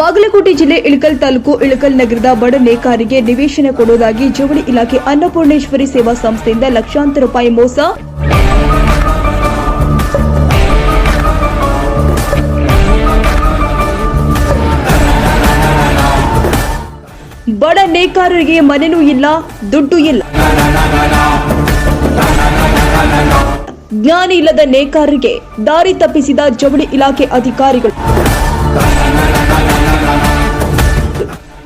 ಬಾಗಲಕೋಟೆ ಜಿಲ್ಲೆ ಇಳಕಲ್ ತಾಲೂಕು ಇಳಕಲ್ ನಗರದ ಬಡ ನೇಕಾರಿಗೆ ನಿವೇಶನ ಕೊಡುವುದಾಗಿ ಜವಳಿ ಇಲಾಖೆ ಅನ್ನಪೂರ್ಣೇಶ್ವರಿ ಸೇವಾ ಸಂಸ್ಥೆಯಿಂದ ಲಕ್ಷಾಂತರ ರೂಪಾಯಿ ಮೋಸ. ಬಡ ನೇಕಾರರಿಗೆ ಮನೆನೂ ಇಲ್ಲ, ದುಡ್ಡು ಇಲ್ಲ. ಜ್ಞಾನ ಇಲ್ಲದ ನೇಕಾರರಿಗೆ ದಾರಿ ತಪ್ಪಿಸಿದ ಜವಳಿ ಇಲಾಖೆ ಅಧಿಕಾರಿಗಳು.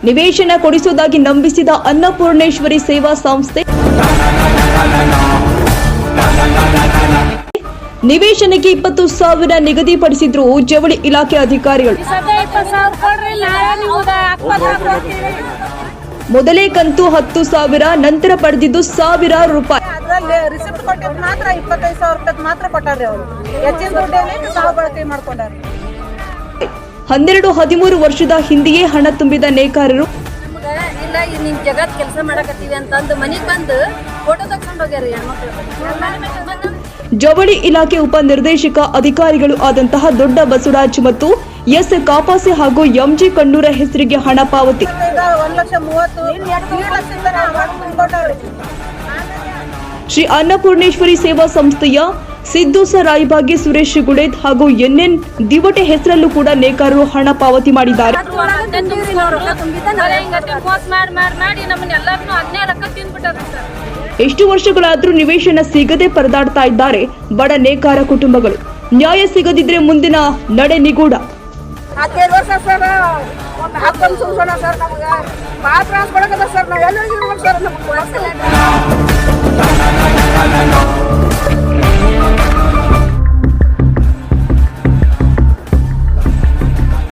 ನಿವೇಶನ ಕೊಡಿಸುವುದಾಗಿ ನಂಬಿಸಿದ ಅನ್ನಪೂರ್ಣೇಶ್ವರಿ ಸೇವಾ ಸಂಸ್ಥೆ ನಿವೇಶನಕ್ಕೆ ಇಪ್ಪತ್ತು ಸಾವಿರ ನಿಗದಿಪಡಿಸಿದ್ರು ಜವಳಿ ಇಲಾಖೆ ಅಧಿಕಾರಿಗಳು. ಮೊದಲೇ ಕಂತು ಹತ್ತು ಸಾವಿರ, ನಂತರ ಪಡೆದಿದ್ದು ಸಾವಿರಾರು ರೂಪಾಯಿ. ಮಾತ್ರ ಇಪ್ಪತ್ತೈದು ಸಾವಿರ ರೂಪಾಯಿ ಮಾತ್ರ ಕೊಟ್ಟಾರ್ರಿ ಅವರು. ಹೆಚ್ಚಿನ ದುಡ್ಡೇನೆ ಸಾವು ಬಳಕೆ ಮಾಡ್ಕೊಂಡಾರ್ರಿ. ಹನ್ನೆರಡು ಹದಿಮೂರು ವರ್ಷದ ಹಿಂದೆಯೇ ಹಣ ತುಂಬಿದ ನೇಕಾರರು. ಇಲ್ಲ ಜಗತ್ ಕೆಲಸ ಮಾಡಕತ್ತೀವಿ ಅಂತಂದು ಮನೆಗೆ ಬಂದು ಫೋಟೋ ತಗೊಂಡ್ ಹೋಗ್ಯಾರಿ ಹೆಣ್ಮಕ್ಳು. ಜವಳಿ ಇಲಾಖೆ ಉಪನಿರ್ದೇಶಕ ಅಧಿಕಾರಿಗಳು ಆದಂತಹ ದೊಡ್ಡ ಬಸವರಾಜ್ ಮತ್ತು ಎಸ್ ಕಾಪಾಸೆ ಹಾಗೂ ಎಂಜಿ ಕಣ್ಣೂರ ಹೆಸರಿಗೆ ಹಣ ಪಾವತಿ. ಶ್ರೀ ಅನ್ನಪೂರ್ಣೇಶ್ವರಿ ಸೇವಾ ಸಂಸ್ಥೆಯ ಸಿದ್ದು ಸ ರಾಯಬಾಗಿ ಸುರೇಶ್ ಗುಡೇದ್ ಹಾಗೂ ಎನ್ಎನ್ ದಿವಟೆ ಹೆಸರಲ್ಲೂ ಕೂಡ ನೇಕಾರರು ಹಣ ಪಾವತಿ ಮಾಡಿದ್ದಾರೆ. ಸರ್. ಎಷ್ಟು ವರ್ಷಗಳಾದ್ರೂ ನಿವೇಶನ ಸಿಗದೆ ಪರದಾಡ್ತಾ ಇದ್ದಾರೆ ಬಡ ನೇಕಾರ ಕುಟುಂಬಗಳು. ನ್ಯಾಯ ಸಿಗದಿದ್ರೆ ಮುಂದಿನ ನಡೆ ನಿಗೂಢ. ಹದಿನೈದು ವರ್ಷ ಸರ್ ಒಂದು ಹತ್ತೊಂದು ಸುಳ್ಸೋಣ ಸರ್ ನಮ್ಗೆ. ಭಾಳ ತ್ರಾಸ ಕೊಡಕತ್ತ ಸರ್ ನಾವು ಎಲ್ಲ ಸರ್ ನಮ್ಗೆ.